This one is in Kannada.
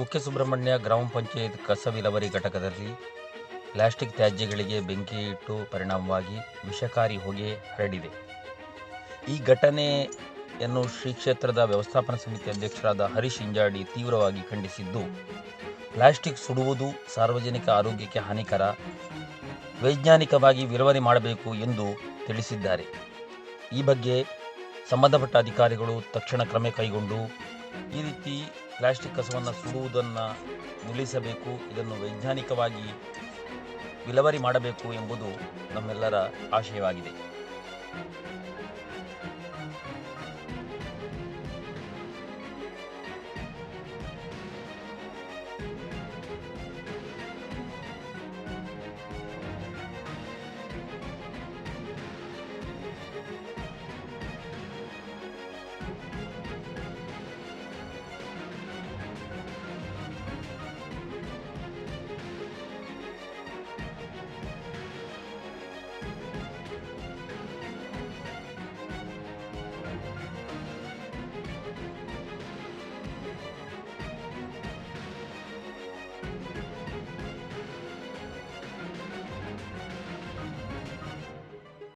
ಕುಕ್ಕೆ ಸುಬ್ರಹ್ಮಣ್ಯ ಗ್ರಾಮ ಪಂಚಾಯತ್ ಕಸ ವಿಲವರಿ ಘಟಕದಲ್ಲಿ ಪ್ಲಾಸ್ಟಿಕ್ ತ್ಯಾಜ್ಯಗಳಿಗೆ ಬೆಂಕಿ ಇಟ್ಟು ಪರಿಣಾಮವಾಗಿ ವಿಷಕಾರಿ ಹೊಗೆ ಹರಡಿದೆ. ಈ ಘಟನೆಯನ್ನು ಶ್ರೀ ಕ್ಷೇತ್ರದ ವ್ಯವಸ್ಥಾಪನಾ ಸಮಿತಿ ಅಧ್ಯಕ್ಷರಾದ ಹರೀಶ್ ಇಂಜಾಡಿ ತೀವ್ರವಾಗಿ ಖಂಡಿಸಿದ್ದು, ಪ್ಲಾಸ್ಟಿಕ್ ಸುಡುವುದು ಸಾರ್ವಜನಿಕ ಆರೋಗ್ಯಕ್ಕೆ ಹಾನಿಕರ, ವೈಜ್ಞಾನಿಕವಾಗಿ ವಿಲವರಿ ಮಾಡಬೇಕು ಎಂದು ತಿಳಿಸಿದ್ದಾರೆ. ಈ ಬಗ್ಗೆ ಸಂಬಂಧಪಟ್ಟ ಅಧಿಕಾರಿಗಳು ತಕ್ಷಣ ಕ್ರಮ ಕೈಗೊಂಡು ಈ ರೀತಿ ಪ್ಲಾಸ್ಟಿಕ್ ಕಸವನ್ನು ಸುಡುವುದನ್ನು ನಿಲ್ಲಿಸಬೇಕು ಇದನ್ನು ವೈಜ್ಞಾನಿಕವಾಗಿ ವಿಲವರಿ ಮಾಡಬೇಕು ಎಂಬುದು ನಮ್ಮೆಲ್ಲರ ಆಶಯವಾಗಿದೆ.